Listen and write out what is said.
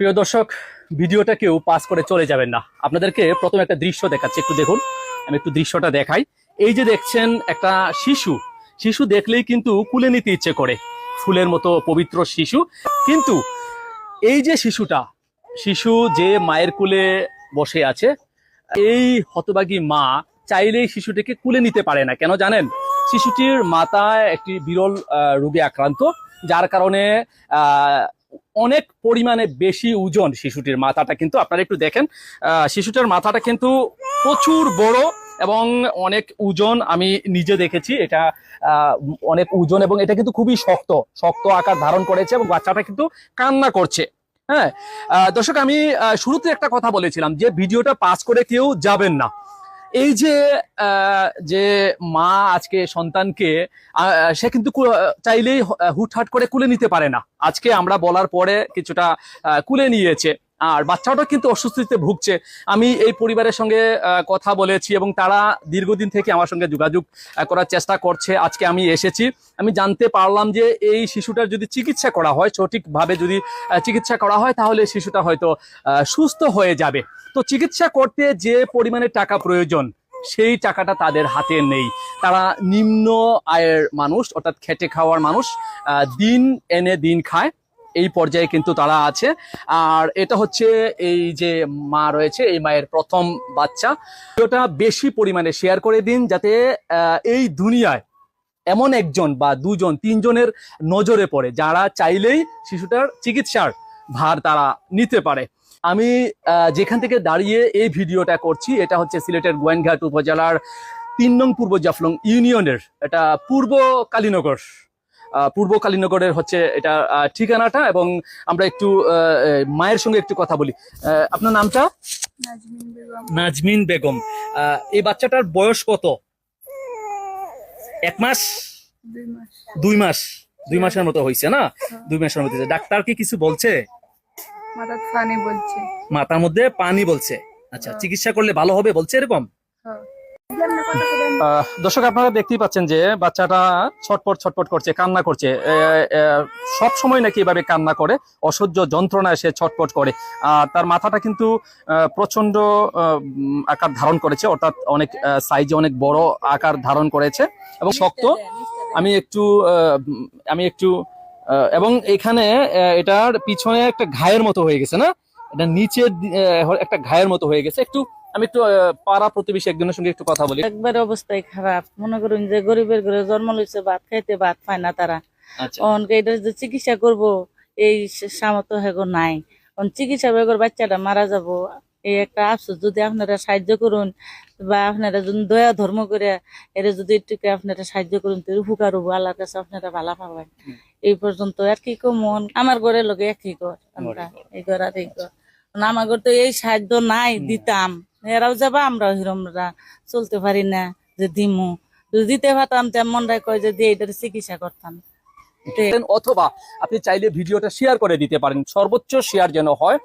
প্রিয় দর্শক, ভিডিওটা কেউ পাস করে চলে যাবেন না। আপনাদেরকে প্রথম একটা দৃশ্য দেখাচ্ছি, একটু দেখুন। আমি একটু দৃশ্যটা দেখাই। এই যে দেখছেন একটা শিশু। শিশু দেখলেই কিন্তু কুলে নিতে ইচ্ছে করে। ফুলের মতো পবিত্র শিশু। কিন্তু এই যে শিশুটা, শিশু যে মায়ের কুলে বসে আছে, এই হতবাগী মা চাইলেই শিশুটিকে কুলে নিতে পারে না। কেন জানেন? শিশুটির মাথায় একটি বিরল রোগে আক্রান্ত, যার কারণে অনেক পরিমাণে বেশি ওজন শিশুটির মাথাটা কিন্তু, আপনারা একটু দেখেন শিশুটার মাথাটা কিন্তু প্রচুর বড় এবং অনেক ওজন আমি নিজে দেখেছি, এটা অনেক ওজন এবং এটা কিন্তু খুবই শক্ত শক্ত আকার ধারণ করেছে এবং বাচ্চাটা কিন্তু কান্না করছে হ্যাঁ? দর্শক, আমি শুরুতে একটা কথা বলেছিলাম যে, ভিডিওটা পাস করে কেউ যাবেন না। এই যে যে মা আজকে সন্তানকে সে কিন্তু চাইলেই হুটহাট করে কুলে নিতে পারে না। আজকে আমরা বলার পরে কিছুটা কুলে নিয়েছে। আর বাচ্চাটা কিন্তু অসুস্থিতে ভুগছে। আমি এই পরিবারের সঙ্গে কথা বলেছি এবং তারা দীর্ঘদিন থেকে আমার সঙ্গে যোগাযোগ করার চেষ্টা করছে। আজকে আমি এসেছি। আমি জানতে পারলাম যে এই শিশুটার যদি চিকিৎসা করা হয়, সঠিকভাবে যদি চিকিৎসা করা হয়, তাহলে শিশুটা হয়তো সুস্থ হয়ে যাবে। তো চিকিৎসা করতে যে পরিমাণে টাকা প্রয়োজন, সেই টাকাটা তাদের হাতে নেই। তারা নিম্ন আয়ের মানুষ, অর্থাৎ খেটে খাওয়ার মানুষ দিন এনে দিন খায়। এই পর্যায়ে কিন্তু তারা আছে। আর এটা হচ্ছে এই যে মা রয়েছে, এই মায়ের প্রথম বাচ্চা। ওটা বেশি পরিমাণে শেয়ার করে দিন যাতে এই দুনিয়ায় এমন একজন বা দুজন, তিনজনের নজরে পড়ে, যারা চাইলেই শিশুটার চিকিৎসার ভার তারা নিতে পারে। আমি যেখান থেকে দাঁড়িয়ে এই ভিডিওটা করছি, এটা হচ্ছে সিলেটের গোয়েনঘাট উপজেলার তিন নং পূর্ব জাফলং ইউনিয়নের, এটা পূর্ব কালীনগর। পূর্ব কালীনগরের হচ্ছে এটা ঠিকানাটা এবং আমরা একটু মায়ের সঙ্গে একটু কথা বলি। আপনার নামটা? নাজমিন বেগম। এই বাচ্চাটার বয়স কত? এক মাস? দুই মাস। দুই মাসের মতো হয়েছে না? দুই মাসের মতো ডাক্তার কি কিছু বলছে? মাথার মধ্যে পানি বলছে। আচ্ছা চিকিৎসা করলে ভালো হবে বলছে এরকম? হ্যাঁ। দর্শক আপনারা দেখতেই পাচ্ছেন যে বাচ্চাটা ছটপট ছটপট করছে কান্না করছে। সব সময় নাকি এভাবে কান্না করে অসহ্য যন্ত্রণায় সে ছটপট করে। আর তার মাথাটা কিন্তু প্রচণ্ড আকার ধারণ করেছে অর্থাৎ অনেক সাইজে অনেক বড় আকার ধারণ করেছে এবং শক্ত। আমি একটু আহ, আমি একটু এবং এখানে এটার পিছনে একটা ঘায়ের মতো হয়ে গেছে না? এটা নিচের একটা ঘায়ের মতো হয়ে গেছে। একটু আমি একটু পাড়া প্রতিবেশী একজনের সঙ্গে একটু কথা বলি। একবার অবস্থায় খারাপ। মনে করুন যে গরিবের ঘরে জন্ম লইছে ভাত খাইতে ভাত পায় না তারা। আচ্ছা। অনকে এটা যে চিকিৎসা করব এই সামর্থ্য হেগো নাই। অন চিকিৎসা বেগর বাচ্চাটা মারা যাব এই একটা আফসোস। যদি আপনারা সাহায্য করুন বা আপনারা যদি দয়া ধর্ম করে এরা যদি একটু আপনারা সাহায্য করুন তো উপকার হব আল্লাহর কাছে আপনারা ভালো পাবেন। এই পর্যন্ত আর কি কমন আমার ঘরের লোকে একই ঘর আমরা এই ঘর আর এই ঘর। আমার ঘর তো এই সাহায্য নাই দিতাম। এরাও যাবা আমরাও হিরমরা চলতে পারি না, যে দিমু। যদি দিতে পারতাম, তেমন রায় কয় যে দিয়ে এটার চিকিৎসা করতাম। অথবা আপনি চাইলে ভিডিওটা শেয়ার করে দিতে পারেন। সর্বোচ্চ শেয়ার যেন হয়।